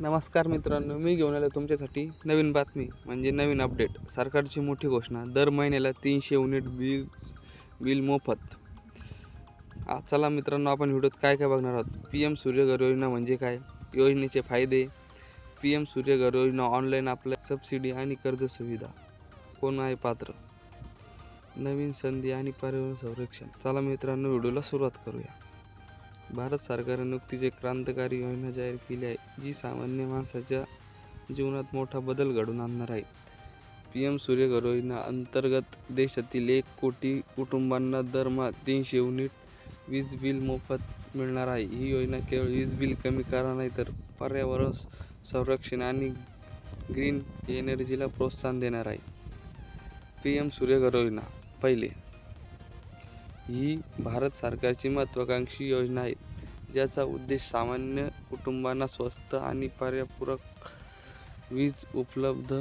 नमस्कार मित्रांनो मी घेऊन आलो तुमच्यासाठी नवीन बातमी म्हणजे नवीन अपडेट सरकारची मोठी घोषणा दर महिन्याला तीनशे युनिट बिल बिल मोफत. चला मित्रांनो आपण व्हिडिओत काय काय बघणार आहोत? पी एम सूर्यघर योजना म्हणजे काय? योजनेचे फायदे? पी एम सूर्यघर योजना ऑनलाईन आपल्या सबसिडी आणि कर्ज सुविधा. कोण आहे पात्र? नवीन संधी आणि पर्यावरण संरक्षण. चला मित्रांनो व्हिडिओला सुरुवात करूया. भारत सरकारने नुकतीच एक क्रांतिकारी योजना जाहीर केली आहे जी सामान्य माणसाच्या जीवनात मोठा बदल घडवून आणणार आहे. पी एम सूर्यघर योजना अंतर्गत देशातील एक कोटी कुटुंबांना दरमहा तीनशे युनिट वीज बिल मोफत मिळणार आहे. ही योजना केवळ वीज बिल कमी करा नाही तर पर्यावरण संरक्षण आणि ग्रीन एनर्जीला प्रोत्साहन देणार आहे. पी एम सूर्यघर योजना पहिले ही भारत सरकारची महत्त्वाकांक्षी योजना आहे ज्याचा उद्देश सामान्य कुटुंबांना स्वस्त आणि पर्यापूरक वीज उपलब्ध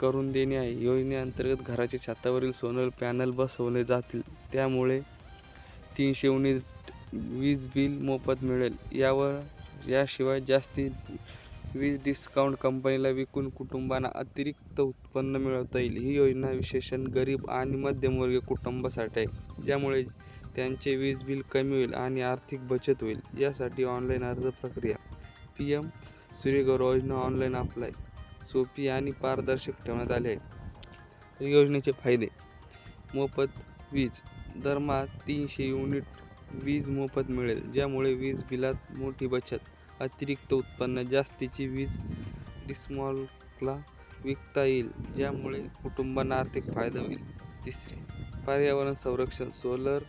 करून देणे आहे. योजनेअंतर्गत घराच्या छतावरील सोलर पॅनल बसवले जातील. त्यामुळे तीनशे युनिट वीज बिल मोफत मिळेल. यावर याशिवाय जास्ती वीज डिस्काउंट कंपनीला विकून कुटुंबांना अतिरिक्त उत्पन्न मिळवता येईल. ही योजना विशेषण गरीब आणि मध्यमवर्गीय कुटुंबासाठी आहे. ज्यामुळे त्यांचे वीज बिल कमी होईल आणि आर्थिक बचत होईल. यासाठी ऑनलाईन अर्ज प्रक्रिया. पी एम सूर्यगौरव योजना ऑनलाईन अप्लाय सोपी आणि पारदर्शक ठेवण्यात आले आहे. योजनेचे फायदे. मोफत वीज दरमहा तीनशे युनिट वीज मोफत मिळेल. ज्यामुळे वीज बिलात मोठी बचत अतिरिक्त उत्पन्न जास्तीची वीज डिस्मॉलला विकता येईल ज्यामुळे कुटुंबांना आर्थिक फायदा होईल. तिसरे पर्यावरण संरक्षण. सोलर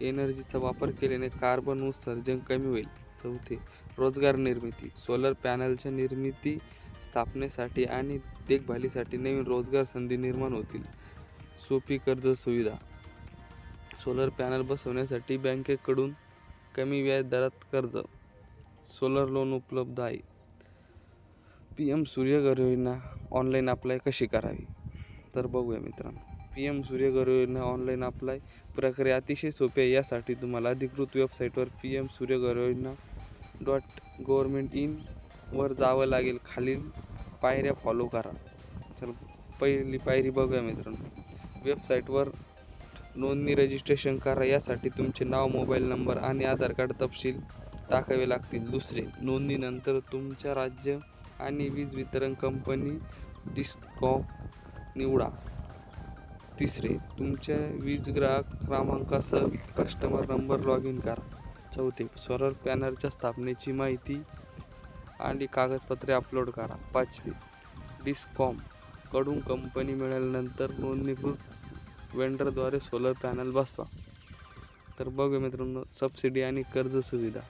एनर्जीचा वापर केल्याने कार्बन उत्सर्जन कमी होईल. चौथे रोजगार निर्मिती. सोलर पॅनलच्या निर्मिती स्थापनेसाठी आणि देखभालीसाठी नवीन रोजगार संधी निर्माण होतील. सोपी कर्ज सुविधा. सोलर पॅनल बसवण्यासाठी बँकेकडून कमी व्याज दरात कर्ज सोलर लोन उपलब्ध आहे. पी एम सूर्यघर योजना ऑनलाईन अप्लाय कशी करावी? तर बघूया मित्रांनो. पी एम सूर्यघर योजना ऑनलाईन अप्लाय प्रक्रिया अतिशय सोपी आहे. यासाठी तुम्हाला अधिकृत वेबसाईटवर पी एम सूर्यघर योजना डॉट गव्हर्मेंट इन वर जावं लागेल. खालील पायऱ्या फॉलो करा. चल पहिली पायरी बघूया मित्रांनो. वेबसाईटवर नोंदणी रजिस्ट्रेशन करा. यासाठी तुमचे नाव मोबाईल नंबर आणि आधार कार्ड तपशील टाकावे लागतील. दुसरे नोंदणीनंतर तुमच्या राज्य आणि वीज वितरण कंपनी डिस्कॉम निवडा. तिसरे तुमच्या वीज ग्राहक क्रमांकासह कस्टमर नंबर लॉग इन करा. चौथे सोलर पॅनलच्या स्थापनेची माहिती आणि कागदपत्रे अपलोड करा. पाचवे डिस्कॉमकडून कंपनी मिळाल्यानंतर नोंदणीकृत वेंडरद्वारे सोलर पॅनल बसवा. तर बघू मित्रांनो सबसिडी आणि कर्ज सुविधा.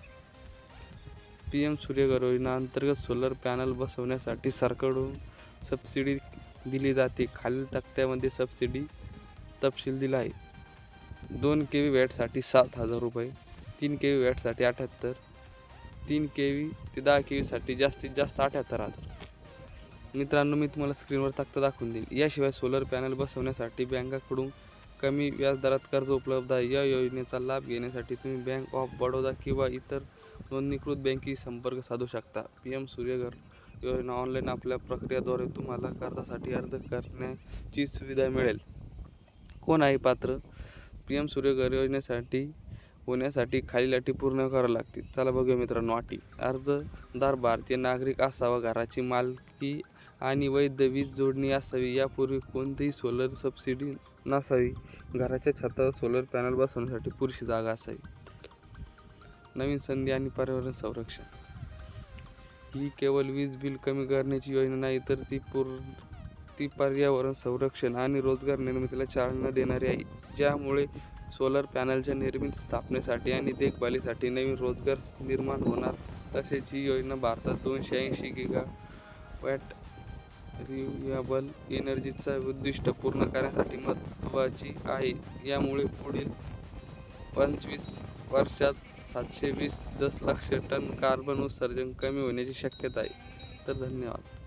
पी एम सूर्यघर योजना अंतर्गत सोलर पॅनल बसवण्यासाठी सरकारकडून सबसिडी दिली जाते. खालील तक्त्यामध्ये सबसिडी तपशील दिला आहे. दोन के व्ही वॅटसाठी सात हजार रुपये तीन के व्ही वॅटसाठी अठ्याहत्तर तीन के व्ही ते दहा के व्हीसाठी जास्तीत जास्त अठ्याहत्तर हजार. मित्रांनो मी तुम्हाला स्क्रीनवर तक्ता दाखवून देईल याशिवाय सोलर पॅनल बसवण्यासाठी बँकाकडून कमी व्याजदरात कर्ज उपलब्ध आहे. या योजनेचा लाभ घेण्यासाठी तुम्ही बँक ऑफ बडोदा किंवा इतर नोंदणीकृत बँकेशी संपर्क साधू शकता. पी एम सूर्यघर योजना ऑनलाईन आपल्या प्रक्रियाद्वारे तुम्हाला कर्जासाठी अर्ज करण्याची सुविधा मिळेल. कोण आहे पात्र? पी एम सूर्यघर योजनेसाठी होण्यासाठी खालील अटी पूर्ण कराव्या लागतील चला बघूया मित्रांनो अटी. अर्जदार भारतीय नागरिक असावा घराची मालकी आणि वैध वीज जोडणी असावी यापूर्वी कोणतीही सोलर सबसिडी नसावी घराच्या छतावर सोलर पॅनल बसवण्यासाठी पुरेशी जागा असावी. नवीन संधी आणि पर्यावरण संरक्षण. ही केवळ वीज बिल कमी करण्याची योजना नाही तर ती पूर ती पर्यावरण संरक्षण आणि रोजगार निर्मितीला चालना देणारी आहे ज्यामुळे सोलर पॅनलच्या निर्मिती स्थापनेसाठी आणि देखभालीसाठी नवीन रोजगार निर्माण होणार तसेच ही योजना भारतात दोनशे ऐंशी गिगा वॅट रिन्युएबल एनर्जीचा उद्दिष्ट पूर्ण करण्यासाठी महत्त्वाची आहे. यामुळे पुढील पंचवीस वर्षात सातशे वीस दशलक्ष टन कार्बन उत्सर्जन कमी होण्याची शक्यता आहे. तर धन्यवाद.